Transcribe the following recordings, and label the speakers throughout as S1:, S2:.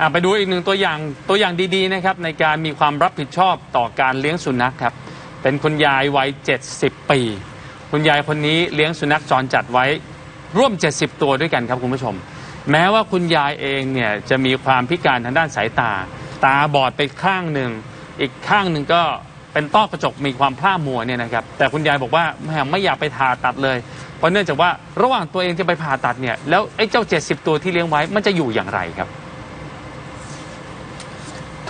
S1: อะไปดูอีกหนึ่งตัวอย่างตัวอย่างดีๆนะครับในการมีความรับผิดชอบต่อการเลี้ยงสุนัขครับ เป็นคุณยายวัย 70 ปี คุณยายคนนี้เลี้ยงสุนัขจรจัดไว้ร่วม 70 ตัวด้วยกันครับคุณผู้ชม แม้ว่าคุณยายเองเนี่ยจะมีความพิการทางด้านสายตา ตาบอดไปข้างหนึ่ง อีกข้างหนึ่งก็เป็นต้อกระจกมีความพร่ามัวเนี่ยนะครับแต่คุณยายบอกว่าแหมไม่อยากไปผ่าตัดเลย เพราะเนื่องจากว่าระหว่างตัวเองจะไปผ่าตัดเนี่ยแล้วไอ้เจ้า 70 ตัวที่เลี้ยงไว้มันจะอยู่อย่างไรครับ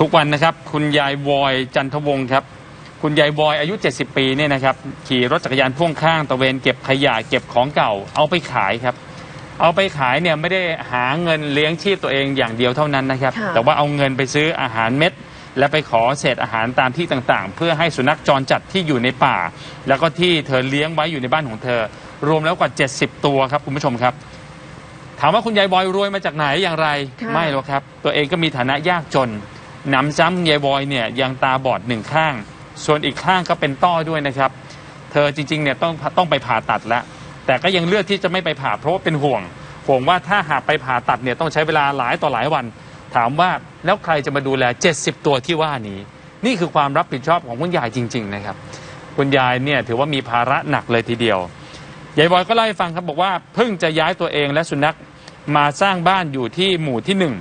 S1: ทุกวันนะครับคุณยายวอยจันทวงศ์ครับ คุณยายวอยอายุ 70 ปีเนี่ยนะครับขี่รถจักรยานพ่วงข้างตระเวนเก็บขยะเก็บของเก่า เอาไปขายครับ เอาไปขายเนี่ยไม่ได้หาเงินเลี้ยงชีพตัวเองอย่างเดียวเท่านั้นนะครับ
S2: ค่ะ
S1: แต่ว่าเอาเงินไปซื้ออาหารเม็ด และไปขอเศษอาหารตามที่ต่างๆ เพื่อให้สุนัขจรจัดที่อยู่ในป่า แล้วก็ที่เธอเลี้ยงไว้อยู่ในบ้านของเธอ รวมแล้วกว่า 70 ตัวครับคุณผู้ชมครับ ถามว่าคุณยายบอยรวยมาจากไหนอย่างไร
S2: ค่ะ
S1: ไม่หรอกครับ ตัวเองก็มีฐานะยากจน หนำซ้ำยายบอยเนี่ยยังตาบอดหนึ่งข้าง ส่วนอีกข้างก็เป็นต้อด้วยนะครับ เธอจริงๆเนี่ยต้องต้องไปผ่าตัดแล้ว แต่ก็ยังเลือกที่จะไม่ไปผ่าเพราะว่าเป็นห่วง ห่วงว่าถ้าหากไปผ่าตัดเนี่ยต้องใช้เวลาหลายต่อหลายวัน ถามว่าแล้วใครจะมาดูแล 70 ตัวที่ว่านี้ นี่คือความรับผิดชอบของคุณยายจริง ๆ นะครับ คุณยายเนี่ยถือว่ามีภาระหนักเลยทีเดียวยายบอยก็เล่าให้ฟังครับบอกว่าเพิ่งจะย้ายตัวเองและสุนัขมาสร้างบ้านอยู่ที่หมู่ที่หนึ่ง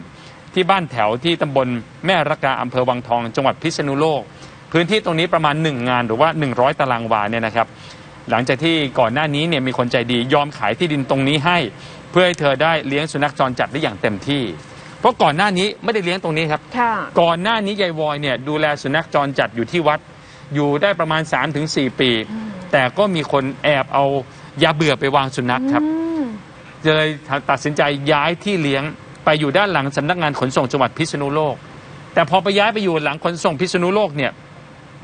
S1: ที่บ้านแถวที่ตำบลแม่ระกาอำเภอวังทอง จังหวัดพิษณุโลก พื้นที่ตรงนี้ประมาณ 1 งานหรือว่า 100 ตารางวาเนี่ยนะครับ หลังจากที่ก่อนหน้านี้เนี่ยมีคนใจดียอมขายที่ดินตรงนี้ให้ เพื่อให้เธอได้เลี้ยงสุนัขจรจัดได้อย่างเต็มที่ เพราะก่อนหน้านี้ไม่ได้เลี้ยงตรงนี้ครับ
S2: ค่ะ
S1: ก่อนหน้านี้ยายวอยเนี่ยดูแลสุนัขจรจัดอยู่ที่วัด อยู่ได้ประมาณ 3-4 ปี แต่ก็มีคนแอบเอายาเบื่อไปวางสุนัขครับ
S2: อืม
S1: เลยตัดสินใจย้ายที่เลี้ยง ไปอยู่ด้านหลังสำนักงานขนส่งจังหวัดพิษณุโลก แต่พอไปย้ายไปอยู่หลังขนส่งพิษณุโลกเนี่ย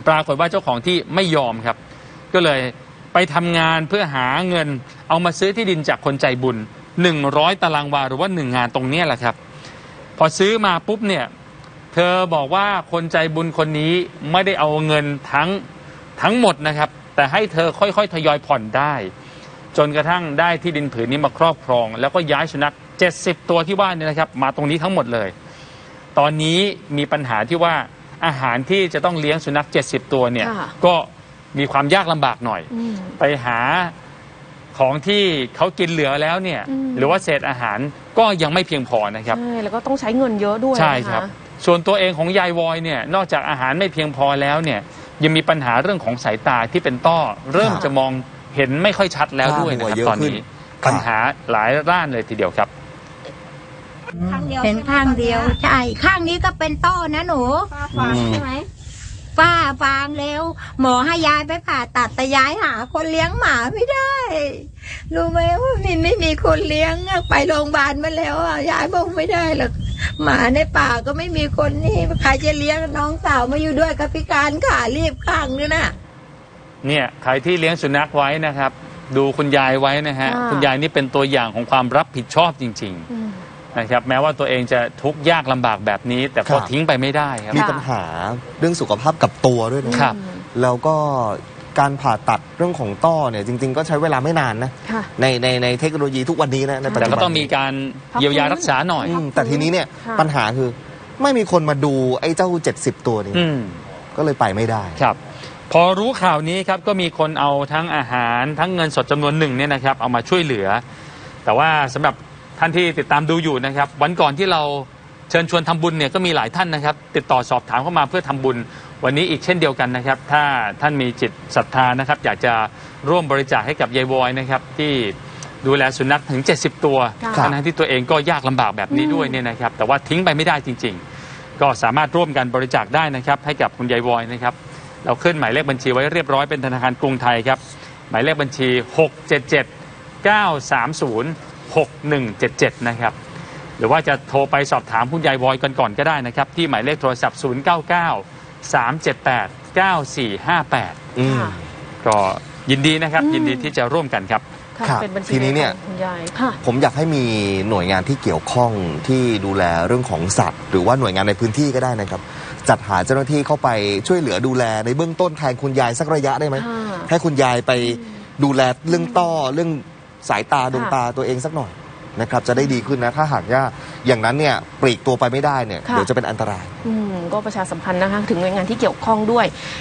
S1: ปรากฏว่าเจ้าของที่ไม่ยอมครับ ก็เลยไปทำงานเพื่อหาเงินเอามาซื้อที่ดินจากคนใจบุญ 100 ตารางวาหรือว่า1งานตรงนี้แหละครับ พอซื้อมาปุ๊บเนี่ยเธอบอกว่าคนใจบุญคนนี้ไม่ได้เอาเงินทั้งทั้งหมดนะครับ แต่ให้เธอค่อยๆ ทยอยผ่อนได้ จนกระทั่งได้ที่ดินผืนนี้มาครอบครอง แล้วก็ย้ายสุนัข 70 ตัวที่ว่าเนี่ยนะครับ มาตรงนี้ทั้งหมดเลย ตอนนี้มีปัญหาที่ว่าอาหารที่จะต้องเลี้ยงสุนัข 70 ตัวเนี่ย
S2: ค่ะ
S1: ก็มีความยากลำบากหน่อย
S2: อืม
S1: ไปหาของที่เขากินเหลือแล้วเนี่ย
S2: อืม
S1: หรือว่าเศษอาหารก็ยังไม่เพียงพอนะครับ
S2: ใช่แล้วก็ต้องใช้เงินเยอะด้วย
S1: ใช่
S2: นะะ
S1: ครับ ส่วนตัวเองของยายวอยเนี่ยนอกจากอาหารไม่เพียงพอแล้วเนี่ยยังมีปัญหาเรื่องของสายตาที่เป็นต้อ เริ่ม
S3: ครับ
S1: จะมองเห็นไม่ค่อยชัดแล้วด้วยนะค
S3: ตามัว
S1: รับ
S3: เยอะ
S1: ตอน
S3: ขึ้น
S1: นี้
S3: ครับ
S1: ปัญหาหลายด้านเลยทีเดียวครับ
S4: ข้างเดียว
S5: เป็นข้างเดียวใช่ ข้างนี้ก็เป็นต้อนะหนู
S4: ฟ้าฟางใช่ไหม
S5: ป้าฟางแล้วหมอให้ยายไปผ่าตัดแต่ยายหา คนเลี้ยงหมาไม่ได้รู้ไหมว่ามินไม่มีคนเลี้ยงอะไปโรงพยาบาลมาแล้วอะยายบอกไม่ได้หรอกหมาในป่าก็ไม่มีคนนี่ใครจะเลี้ยงน้องสาวมาอยู่ด้วยกับพิการขารีบข้างนึงน่ะ
S1: เนี่ยใครที่เลี้ยงสุนัขไว้นะครับ ดูคุณยายไว้นะฮะ
S2: ค่ะ
S1: คุณยายนี่เป็นตัวอย่างของความรับผิดชอบจริง
S2: อืม
S1: ๆ นะครับแม้ว่าตัวเองจะทุกข์ยากลำบากแบบนี้ แต่
S3: ครั
S1: ก็
S3: บ
S1: ทิ้งไปไม่ได้ครับ
S3: มี
S2: ค่ะ
S3: ปัญหาเรื่องสุขภาพกับตัวด้วยนะครับ แล้วก็การผ่าตัดเรื่องของต้อเนี่ยจริง ๆ ก็ใช้เวลาไม่นานนะ
S2: ค่ะ
S3: ในในในเทคโนโลยีทุกวันนี้นะในปัจ
S1: แต่
S3: จุ
S1: ก็
S3: บัน
S1: ต้องมีการเยียวยารักษาหน่อย
S3: อืมแต่ทีนี้เนี่ย
S2: ค่ะ
S3: ปัญหาคือไม่มีคนมาดูไอ้เจ้า 70 ตัวนี้
S1: อืม
S3: ก็เลยไปไม่ได้
S1: ครับพอรู้ข่าวนี้ครับก็มีคนเอาทั้งอาหารทั้งเงินสดจำนวนหนึ่งเนี่ยนะครับเอามาช่วยเหลือ แต่ว่าสำหรับ ท่านที่ติดตามดูอยู่นะครับ วันก่อนที่เราเชิญชวนทำบุญเนี่ยก็มีหลายท่านนะครับ ติดต่อสอบถามเข้ามาเพื่อทำบุญ วันนี้อีกเช่นเดียวกันนะครับ ถ้าท่านมีจิตศรัทธานะครับ อยากจะร่วมบริจาคให้กับยายวอยนะครับที่ดูแลสุนัขถึง 70 ตัว
S2: ค่ะ
S1: ทั้งๆที่ตัวเองก็ยากลำบากแบบนี้ด้วยเนี่ยนะครับ แต่ว่าทิ้งไปไม่ได้จริง ๆ ก็สามารถร่วมกันบริจาคได้นะครับ ให้กับคุณยายวอยนะครับ เราขึ้นหมายเลขบัญชีไว้เรียบร้อยเป็นธนาคารกรุงไทยครับ หมายเลขบัญชี 677 930 6177 นะครับ หรือว่าจะโทรไปสอบถามคุณยายวอยกันก่อนก็ได้นะครับ ที่หมายเลขโทรศัพท์ 099 378 9458
S3: อืม
S2: ค่ะ
S1: ก็ยินดีนะครับ
S2: อืม
S1: ยินดีที่จะร่วมกันครับ
S2: ค่ะ
S3: ครับ
S2: เป็นบัญชี
S3: ทีนี้เนี่ย
S2: ของคุณยายค่ะ
S3: ผมอยากให้มีหน่วยงานที่เกี่ยวข้องที่ดูแลเรื่องของสัตว์ หรือว่าหน่วยงานในพื้นที่ก็ได้นะครับ จัดหาเจ้าหน้าที่เข้าไปช่วยเหลือดูแลในเบื้องต้นแทนคุณยายสักระยะได้ไหม
S2: ค่ะ
S3: ให้คุณยายไปดูแลเรื่องต้อเรื่อง สายตาดวงตาตัวเองสักหน่อยนะครับจะได้ดีขึ้นนะถ้าหากว่าอย่างนั้นเนี่ยปลีกตัวไปไม่ได้เนี่ย
S2: ค่ะ
S3: เดี๋ยวจะเป็นอันตราย
S2: อืมก็ประชาสัมพันธ์นะคะ ถึงหน่วยงานที่เกี่ยวข้องด้วย